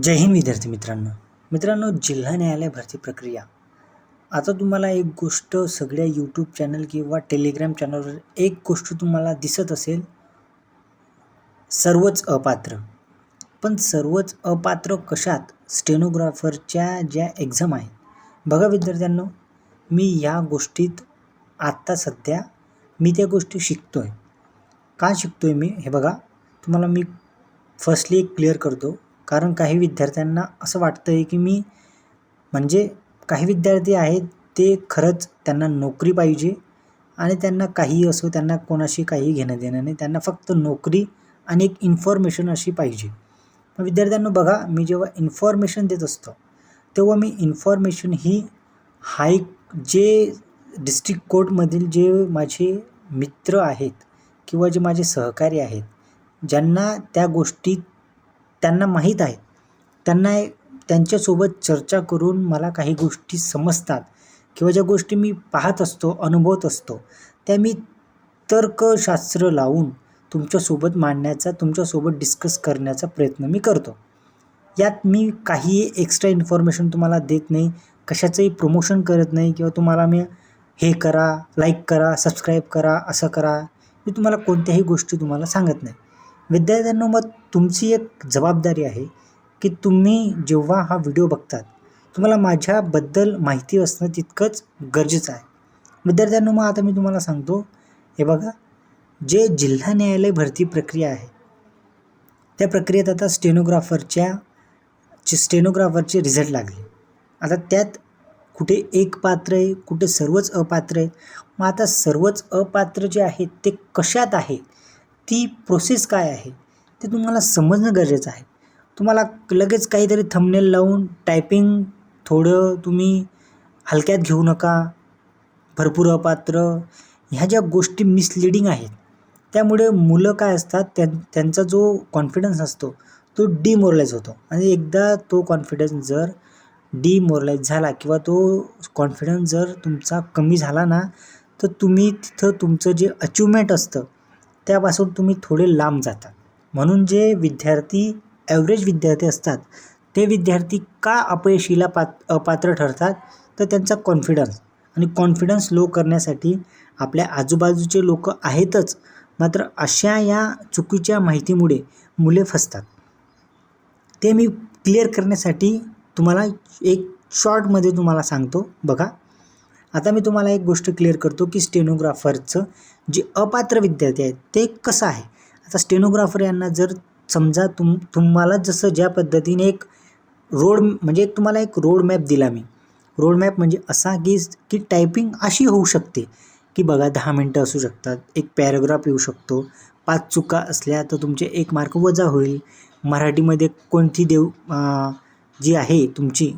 जय हिंद विद्यार्थी मित्रांनो. मित्रांनो जिल्हा न्यायालय भरती प्रक्रिया. आता तुम्हाला एक गोष्ट सगळ्या यूट्यूब चॅनल किंवा टेलिग्राम चॅनलवर एक गोष्ट तुम्हाला दिसत असेल. सर्वच अपात्र. पण सर्वच अपात्र कशात? स्टेनोग्राफरच्या ज्या एक्झाम आहेत. बघा विद्यार्थ्यांनो मी या गोष्टीत आत्ता सध्या मी त्या गोष्टी शिकतो आहे का शिकतो आहे मी? हे बघा. तुम्हाला मी फर्स्टली एक क्लिअर करतो. कारण काही विद्यार्थ्यांना असं वाटतं आहे की मी म्हणजे काही विद्यार्थी आहेत ते खरंच त्यांना नोकरी पाहिजे आणि त्यांना काहीही असो त्यांना कोणाशी काही घेणं देणं नाही. त्यांना फक्त नोकरी आणि एक इन्फॉर्मेशन अशी पाहिजे. मग बघा मी जेव्हा इन्फॉर्मेशन देत असतो तेव्हा मी इन्फॉर्मेशन ही हाय जे डिस्ट्रिक्ट कोर्टमधील जे माझे मित्र आहेत किंवा जे माझे सहकारी आहेत ज्यांना त्या गोष्टीत त्यांना माहीत आहे. त्यांना त्यांच्यासोबत चर्चा करून मला काही गोष्टी समजतात किंवा ज्या गोष्टी मी पाहत असतो अनुभवत असतो त्या मी तर्कशास्त्र लावून तुमच्यासोबत मांडण्याचा तुमच्यासोबत डिस्कस करण्याचा प्रयत्न मी करतो. यात मी काही एक्स्ट्रा इन्फॉर्मेशन तुम्हाला देत नाही कशाचंही प्रमोशन करत नाही किंवा तुम्हाला मी हे करा लाईक करा सबस्क्राईब करा असं करा मी तुम्हाला कोणत्याही गोष्टी तुम्हाला सांगत नाही. विद्यार्थ्यांनो मग तुमची एक जबाबदारी आहे की तुम्ही जेव्हा हा व्हिडिओ बघतात तुम्हाला माझ्याबद्दल माहिती असणं तितकंच गरजेचं आहे. विद्यार्थ्यांनो मग आता मी तुम्हाला सांगतो हे बघा जे जिल्हा न्यायालय भरती प्रक्रिया आहे त्या प्रक्रियेत आता स्टेनोग्राफरच्या स्टेनोग्राफरचे रिझल्ट लागले. आता त्यात कुठे एक पात्र आहे कुठे सर्वच अपात्र आहेत मग आता सर्वच अपात्र जे आहेत ते कशात आहे ती प्रोसेस काय आहे ते तुम्हाला समजणं गरजेचं आहे. तुम्हाला लगेच काहीतरी थंबनेल लावून टायपिंग थोडं तुम्ही हलक्यात घेऊ नका. भरपूर अपात्र. ह्या ज्या गोष्टी मिसलिडिंग आहेत त्यामुळे मुलं काय असतात त्यां त्यांचा जो कॉन्फिडन्स असतो तो डिमोरलाइज होतो. आणि एकदा तो कॉन्फिडन्स जर डिमोरलाइज झाला किंवा तो कॉन्फिडन्स जर तुमचा कमी झाला ना तर तुम्ही तिथं तुमचं जे अचिवमेंट असतं त्यापासून तुम्ही थोडे लांब जातात म्हणून जे विद्यार्थी ॲव्हरेज विद्यार्थी असतात ते विद्यार्थी का अपयशीला पात अपात्र ठरतात? तर त्यांचा कॉन्फिडन्स आणि कॉन्फिडन्स लो करण्यासाठी आपल्या आजूबाजूचे लोक आहेतच. मात्र अशा या चुकीच्या माहितीमुळे मुले फसतात. ते मी क्लिअर करण्यासाठी तुम्हाला एक शॉर्टमध्ये तुम्हाला सांगतो. बघा. आता मी तुम्हाला एक गोष्ट क्लिअर करतो की स्टेनोग्राफरचं जे अपात्र विद्यार्थी आहेत ते कसं आहे? आता स्टेनोग्राफर यांना जर समजा तुम तुम्हाला जसं ज्या पद्धतीने एक रोड म्हणजे तुम्हाला एक रोड मॅप दिला मी. रोड मॅप म्हणजे असा की की टायपिंग अशी होऊ शकते की बघा दहा मिनटं असू शकतात एक पॅराग्राफ येऊ शकतो. पाच चुका असल्या तर तुमचे एक मार्क वजा होईल. मराठीमध्ये कोणती देव जी आहे तुमची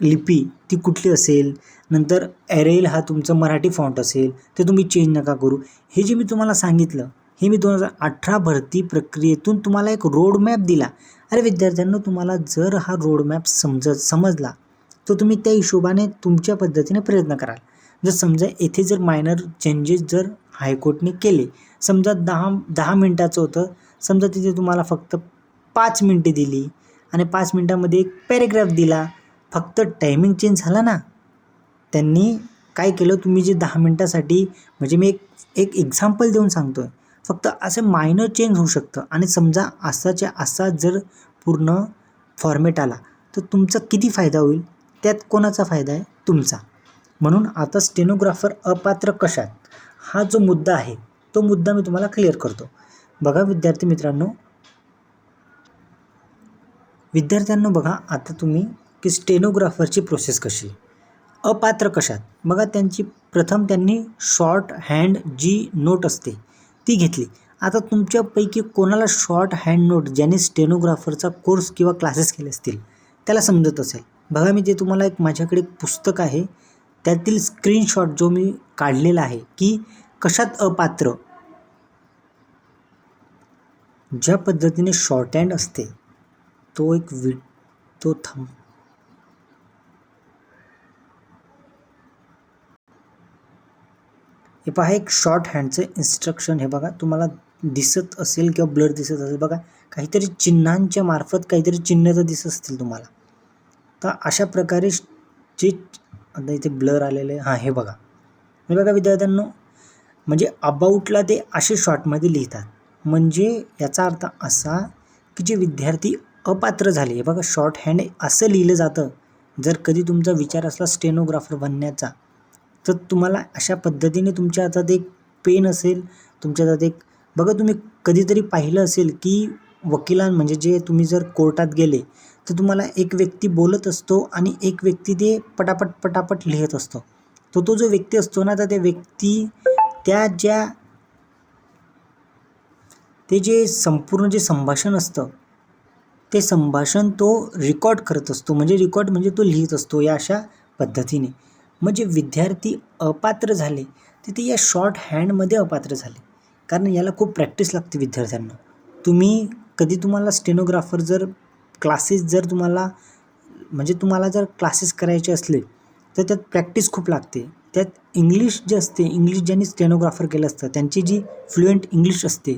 लिपी ती कुठली असेल? नंतर ॲरेल हा तुमचं मराठी फॉन्ट असेल. ते तुम्ही चेंज नका करू. हे जे मी तुम्हाला सांगितलं हे मी दोन हजार अठरा भरती प्रक्रियेतून तुम्हाला एक रोड मॅप दिला. अरे विद्यार्थ्यांना तुम्हाला जर हा रोड मॅप समजत समजला तर तुम्ही त्या हिशोबाने तुमच्या पद्धतीने प्रयत्न कराल. जर समजा येथे जर मायनर चेंजेस जर हायकोर्टने केले समजा दहा दहा मिनटाचं होतं समजा तिथे तुम्हाला फक्त पाच मिनटे दिली आणि पाच मिनटामध्ये एक पॅरेग्राफ दिला फक्त टायमिंग चेंज झाला ना त्यांनी काय केलं तुम्ही जे दहा मिनटासाठी म्हणजे मी एक एक एक्झाम्पल देऊन सांगतो आहे फक्त असं मायनर चेंज होऊ शकतं. आणि समजा असाच्या असा जर पूर्ण फॉर्मेट आला तर तुमचा किती फायदा होईल? त्यात कोणाचा फायदा आहे? तुमचा. म्हणून आता स्टेनोग्राफर अपात्र कशात? हा जो मुद्दा आहे तो मुद्दा मी तुम्हाला क्लिअर करतो. बघा विद्यार्थी मित्रांनो. विद्यार्थ्यांनो बघा आता तुम्ही की स्टेनोग्राफरची प्रोसेस कशी? अपात्र कशात? बघा त्यांची प्रथम त्यांनी शॉर्ट हँड जी नोट असते ती घेतली. आता तुमच्यापैकी कोणाला शॉर्ट हँड नोट ज्याने स्टेनोग्राफरचा कोर्स किंवा क्लासेस केले असतील त्याला समजत असेल? बघा मी जे तुम्हाला एक माझ्याकडे एक पुस्तक आहे त्यातील स्क्रीनशॉट जो मी काढलेला आहे की कशात अपात्र? ज्या पद्धतीने शॉर्ट हँड असते तो एक वि तो थांब हे पहा एक शॉर्ट हँडचं इन्स्ट्रक्शन हे बघा. तुम्हाला दिसत असेल किंवा ब्लर दिसत असेल बघा. काहीतरी चिन्हांच्या मार्फत काहीतरी चिन्ह तर दिसत असतील तुम्हाला. तर अशा प्रकारे जे आता इथे ब्लर आलेले आहे हां हे बघा. हे बघा विद्यार्थ्यांनो. म्हणजे अबाऊटला ते असे शॉर्टमध्ये लिहितात. म्हणजे याचा अर्थ असा की जे विद्यार्थी अपात्र झाले हे बघा शॉर्ट हँड असं लिहिलं जातं. जर कधी तुमचा विचार असला स्टेनोग्राफर बनण्याचा तर तुम्हाला अशा पद्धतीने तुमच्या हातात एक पेन असेल तुमच्या हातात एक बघा तुम्ही कधीतरी पाहिलं असेल की वकिलां म्हणजे जे तुम्ही जर कोर्टात गेले तर तुम्हाला एक व्यक्ती बोलत असतो आणि एक व्यक्ती ते पटापट पटापट लिहित असतो. तो तो जो व्यक्ती असतो ना तर त्या व्यक्ती त्या ज्या ते जे संपूर्ण जे संभाषण असतं ते संभाषण तो रेकॉर्ड करत असतो. म्हणजे रेकॉर्ड म्हणजे तो लिहित असतो या अशा पद्धतीने. म्हणजे विद्यार्थी अपात्र झाले तिथे या शॉर्ट हँडमध्ये अपात्र झाले. कारण याला खूप प्रॅक्टिस लागते विद्यार्थ्यांना. तुम्ही कधी तुम्हाला स्टेनोग्राफर जर क्लासेस जर तुम्हाला म्हणजे तुम्हाला जर क्लासेस करायचे असले तर त्यात प्रॅक्टिस खूप लागते. त्यात इंग्लिश जे असते इंग्लिश ज्यांनी स्टेनोग्राफर केलं असतं त्यांची जी फ्लुएंट इंग्लिश असते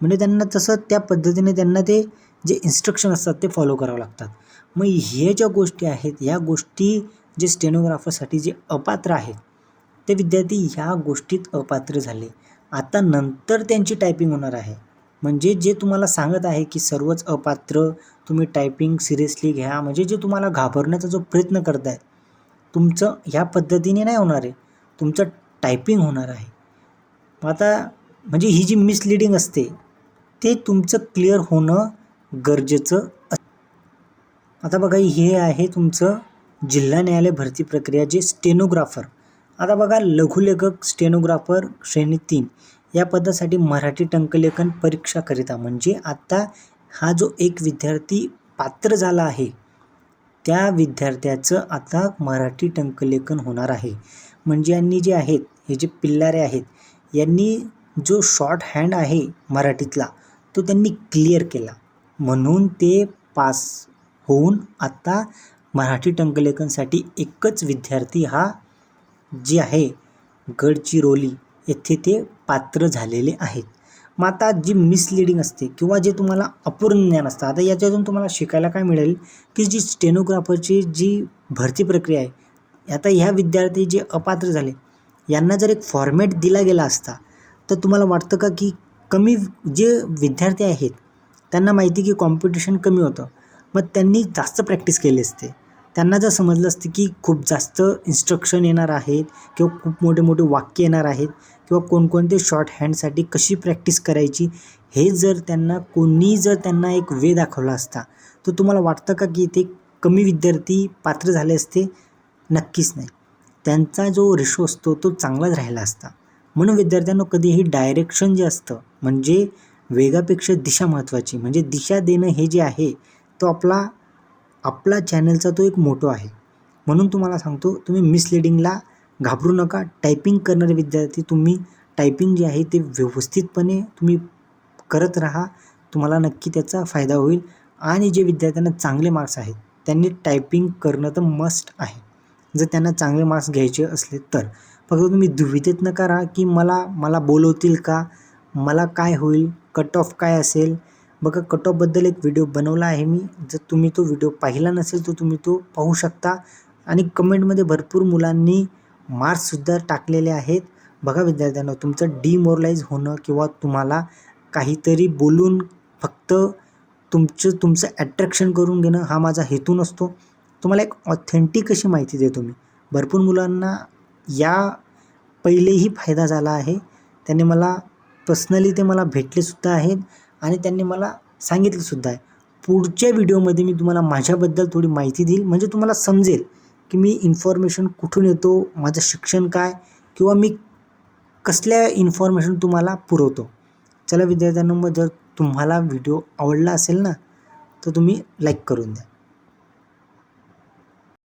म्हणजे त्यांना तसं त्या पद्धतीने त्यांना ते जे इन्स्ट्रक्शन असतात ते फॉलो करावं लागतात. मग हे ज्या गोष्टी आहेत या गोष्टी जे स्टेनोग्राफरसाठी जे अपात्र आहेत ते विद्यार्थी ह्या गोष्टीत अपात्र झाले. आता नंतर त्यांची टायपिंग होणार आहे. म्हणजे जे तुम्हाला सांगत आहे की सर्वच अपात्र तुम्ही टायपिंग सिरियसली घ्या म्हणजे जे तुम्हाला घाबरण्याचा जो प्रयत्न करत आहे तुमचं ह्या पद्धतीने नाही होणार आहे. तुमचं टायपिंग होणार आहे. आता म्हणजे ही जी मिसलिडिंग असते ते तुमचं क्लिअर होणं गरजेचं आता बघा हे आहे तुमचं जिल्हा न्यायालय भरती प्रक्रिया जे स्टेनोग्राफर. आता बघा लघुलेखक स्टेनोग्राफर श्रेणी तीन या पदासाठी मराठी टंकलेखन परीक्षाकरिता म्हणजे आत्ता हा जो एक विद्यार्थी पात्र झाला आहे त्या विद्यार्थ्याचं आता मराठी टंकलेखन होणार आहे. म्हणजे यांनी जे आहेत हे जे पिल्लारे आहेत यांनी जो शॉर्ट हँड आहे मराठीतला तो त्यांनी क्लिअर केला. म्हणून ते पास होऊन आत्ता मराठी टंकलेखनसाठी एकच विद्यार्थी हा जे आहे गडचिरोली येथे ते पात्र झालेले आहेत. मग आता जी मिसलिडिंग असते किंवा जे तुम्हाला अपूर्ण ज्ञान असतं आता याच्यातून तुम्हाला शिकायला काय मिळेल की जी स्टेनोग्राफरची जी भरती प्रक्रिया आहे आता ह्या विद्यार्थी जे अपात्र झाले यांना जर एक फॉर्मॅट दिला गेला असता तर तुम्हाला वाटतं का की कमी जे विद्यार्थी आहेत त्यांना माहिती की कॉम्पिटिशन कमी होतं. मग त्यांनी जास्त प्रॅक्टिस केली असते. त्यांना जर समजलं असतं की खूप जास्त इन्स्ट्रक्शन येणार आहेत किंवा खूप मोठे मोठे वाक्य येणार आहेत किंवा कोणकोणते शॉर्ट हँडसाठी कशी प्रॅक्टिस करायची हे जर त्यांना कोणी जर त्यांना एक वे दाखवला असता तर तुम्हाला वाटतं का की ते कमी विद्यार्थी पात्र झाले असते? नक्कीच नाही. त्यांचा जो रेशो असतो तो चांगलाच राहिला असता. म्हणून विद्यार्थ्यांना कधीही डायरेक्शन जे असतं म्हणजे वेगापेक्षा दिशा महत्त्वाची म्हणजे दिशा देणं हे जे आहे तो आपला आपला चॅनलचा तो एक मोटो आहे. म्हणून तुम्हाला सांगतो तुम्ही मिसलिडिंगला घाबरू नका. टायपिंग करणारे विद्यार्थी तुम्ही टायपिंग जे आहे ते व्यवस्थितपणे तुम्ही करत राहा. तुम्हाला नक्की त्याचा फायदा होईल. आणि जे विद्यार्थ्यांना चांगले मार्क्स आहेत त्यांनी टायपिंग करणं तर मस्ट आहे. जर त्यांना चांगले मार्क्स घ्यायचे असले तर. फक्त तुम्ही दुविधेत नका राहा की मला मला बोलवतील का? मला काय होईल? कट ऑफ काय असेल? बघा कट ऑफबद्दल एक व्हिडिओ बनवला आहे मी. जर तुम्ही तो व्हिडिओ पाहिला नसेल तर तुम्ही तो पाहू शकता. आणि कमेंटमध्ये भरपूर मुलांनी मार्क्ससुद्धा टाकलेले आहेत. बघा विद्यार्थ्यांना तुमचं डिमोरलाईज होणं किंवा तुम्हाला काहीतरी बोलून फक्त तुमचं तुमचं ॲट्रॅक्शन करून घेणं हा माझा हेतू नसतो. तुम्हाला एक ऑथेंटिक अशी माहिती देतो मी. भरपूर मुलांना या पहिलेही फायदा झाला आहे. त्यांनी मला पर्सनली ते मला भेटलेसुद्धा आहेत. आणि त्यांनी मला सांगितलंसुद्धा आहे. पुढच्या व्हिडिओमध्ये मी तुम्हाला माझ्याबद्दल थोडी माहिती देईल. म्हणजे तुम्हाला समजेल की मी इन्फॉर्मेशन कुठून येतो माझं शिक्षण काय किंवा मी कसल्या इन्फॉर्मेशन तुम्हाला पुरवतो. चला विद्यार्थ्यांना मग जर तुम्हाला व्हिडिओ आवडला असेल ना तर तुम्ही लाईक करून द्या.